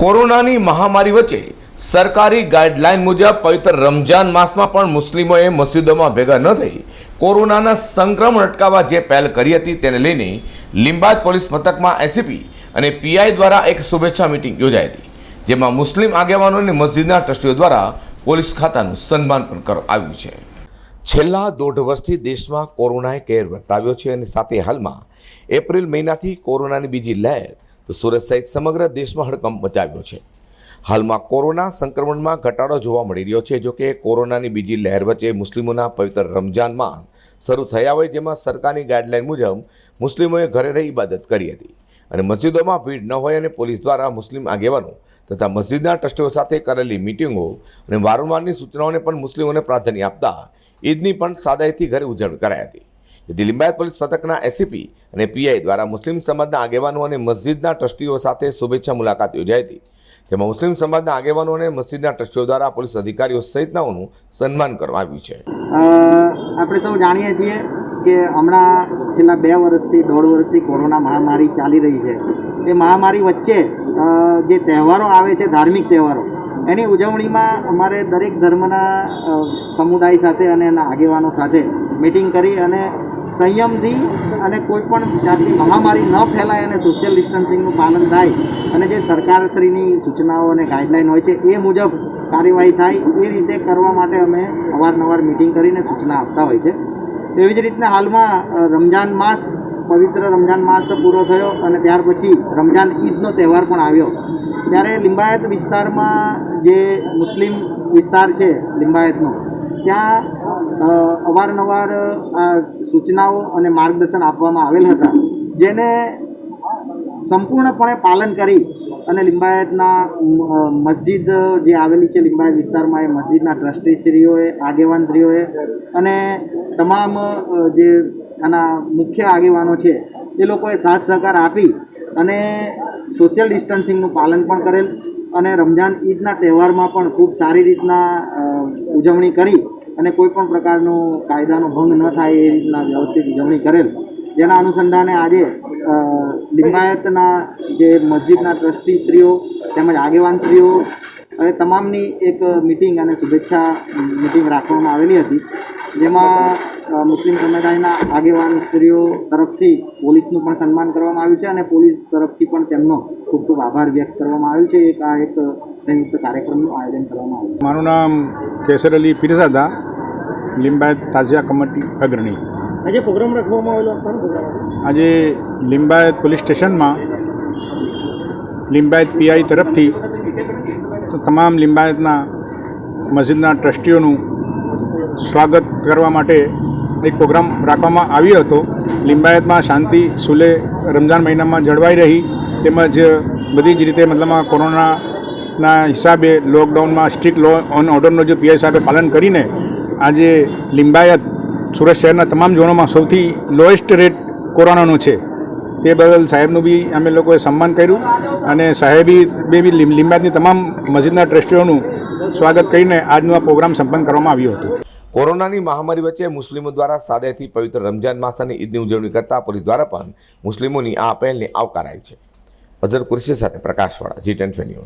કોરોનાની મહામારી વચ્ચે સરકારી ગાઈડલાઈન મુજબ પવિત્ર રમજાન માસમાં પણ મુસ્લિમોએ મસ્જિદોમાં ભેગા ન થઈ કોરોનાના સંક્રમણ અટકાવવા જે પહેલ કરી હતી તેને લઈને લીંબાદ પોલીસ મથકમાં એસીપી અને પીઆઈ દ્વારા એક શુભેચ્છા મિટિંગ યોજાઈ હતી, જેમાં મુસ્લિમ આગેવાનો અને મસ્જિદના ટ્રસ્ટીઓ દ્વારા પોલીસ ખાતાનું સન્માન પણ કરવામાં આવ્યું છે. છેલ્લા દોઢ વર્ષથી દેશમાં કોરોનાએ કેર વર્તાવ્યો છે અને સાથે હાલમાં એપ્રિલ મહિનાથી કોરોનાની બીજી લહેર તો સુરત સહિત સમગ્ર દેશમાં હડકંપ મચાવ્યો છે. હાલમાં કોરોના સંક્રમણમાં ઘટાડો જોવા મળી રહ્યો છે. જોકે કોરોનાની બીજી લહેર વચ્ચે મુસ્લિમોના પવિત્ર રમઝાનમાં શરૂ થયા હોય જેમાં સરકારની ગાઈડલાઈન મુજબ મુસ્લિમોએ ઘરે રહી ઇબાદત કરી હતી. અને મસ્જિદોમાં ભીડ ન હોય અને પોલીસ દ્વારા મુસ્લિમ આગેવાનો તથા મસ્જિદના ટ્રસ્ટીઓ સાથે કરેલી મિટિંગો અને વારંવારની સૂચનાઓને પણ મુસ્લિમોને પ્રાધાન્ય આપતા ઈદની પણ સાદાઈથી ઘરે ઉજવણી કરાઈ હતી. જેથી લિંબાયત પોલીસ મથકના એસીપી અને પીઆઈ દ્વારા મુસ્લિમ સમાજના આગેવાનો અને મસ્જિદના ટ્રસ્ટીઓ સાથે શુભેચ્છા મુલાકાત યોજાઈ હતી. જેમાં મુસ્લિમ સમાજના આગેવાનો અને મસ્જિદના ટ્રસ્ટીઓ દ્વારા પોલીસ અધિકારીઓ સહિતનાઓનું સન્માન કરવામાં આવ્યું છે. આપણે સૌ જાણીએ છીએ કે હમણાં છેલ્લા બે વર્ષથી, દોઢ વર્ષથી કોરોના મહામારી ચાલી રહી છે. એ મહામારી વચ્ચે જે તહેવારો આવે છે, ધાર્મિક તહેવારો, એની ઉજવણીમાં અમારે દરેક ધર્મના સમુદાય સાથે અને એના આગેવાનો સાથે મિટિંગ કરી અને સંયમથી અને કોઈ પણ જાતની મહામારી ન ફેલાય અને સોશિયલ ડિસ્ટન્સિંગનું પાલન થાય અને જે સરકારશ્રીની સૂચનાઓ અને ગાઈડલાઈન હોય છે એ મુજબ કાર્યવાહી થાય, એ રીતે કરવા માટે અમે અવારનવાર મિટિંગ કરીને સૂચના આપતા હોય છે. એવી જ રીતના હાલમાં રમજાન માસ, પવિત્ર રમજાન માસ પૂરો થયો અને ત્યાર પછી રમજાન ઈદનો તહેવાર પણ આવ્યો. ત્યારે લિંબાયત વિસ્તારમાં જે મુસ્લિમ વિસ્તાર છે, લિંબાયતનો, ત્યાં અવારનવાર સૂચનાઓ અને માર્ગદર્શન આપવામાં આવેલ હતા, જેને સંપૂર્ણપણે પાલન કરી અને લિંબાયતના મસ્જિદ જે આવેલી છે લિંબાયત વિસ્તારમાં એ મસ્જિદના ટ્રસ્ટીશ્રીઓએ, આગેવાનશ્રીઓએ અને તમામ જે આના મુખ્ય આગેવાનો છે, એ લોકોએ સાથ સહકાર આપી અને સોશિયલ ડિસ્ટન્સિંગનું પાલન પણ કરેલ અને રમજાન ઈદના તહેવારમાં પણ ખૂબ સારી રીતના ઉજવણી કરી અને કોઈ પણ પ્રકારનો કાયદાનો ભંગ ન થાય એ રીતના વ્યવસ્થિત ઉજવણી કરેલ. જેના અનુસંધાને આજે લિંબાયતના જે મસ્જિદના ટ્રસ્ટીશ્રીઓ તેમજ આગેવાનશ્રીઓ અને તમામની એક મિટિંગ અને શુભેચ્છા મિટિંગ રાખવામાં આવેલી હતી, જેમાં મુસ્લિમ સમુદાયના આગેવાનશ્રીઓ તરફથી પોલીસનું પણ સન્માન કરવામાં આવ્યું છે અને પોલીસ તરફથી પણ તેમનો ખૂબ ખૂબ આભાર વ્યક્ત કરવામાં આવ્યો છે. એક આ એક સંયુક્ત કાર્યક્રમનું આયોજન કરવામાં આવ્યું મારું નામ કેસર અલી પીરઝાદા લિંબાયત તાજિયા કમિટી અગ્રણી. આજે પ્રોગ્રામ રાખવામાં આવેલો આજે લિંબાયત પોલીસ સ્ટેશનમાં લિંબાયત પીઆઈ તરફથી તમામ લિંબાયતના મસ્જિદના ટ્રસ્ટીઓનું સ્વાગત કરવા માટે એક પ્રોગ્રામ રાખવામાં આવ્યો હતો. લિંબાયતમાં શાંતિ સુલે રમજાન મહિનામાં જળવાઈ રહી તેમજ બધી જ રીતે મતલબમાં કોરોનાના હિસાબે લોકડાઉનમાં સ્ટ્રિક્ટ લો ઓન ઓર્ડરનું જે પીઆઈ સાહેબે પાલન કરીને આજે લિંબાયત સુરત શહેરના તમામ ઝોનોમાં સૌથી લોએસ્ટ રેટ કોરોનાનું છે. તે બદલ સાહેબનું બી અમે લોકોએ સન્માન કર્યું અને સાહેબી બે બી લિંબાયતની તમામ મસ્જિદના ટ્રસ્ટીઓનું સ્વાગત કરીને આજનો આ પ્રોગ્રામ સંપન્ન કરવામાં આવ્યો હતો. કોરોનાની મહામારી વચ્ચે મુસ્લિમો દ્વારા સાદાઈથી પવિત્ર રમજાન માસ ઈદની ઉજવણી કરતા પોલીસ દ્વારા પણ મુસ્લિમોની આ પહેલને આવકારાય છે. અઝર કુરશી સાથે પ્રકાશવાળા જી ટેન ન્યૂઝ.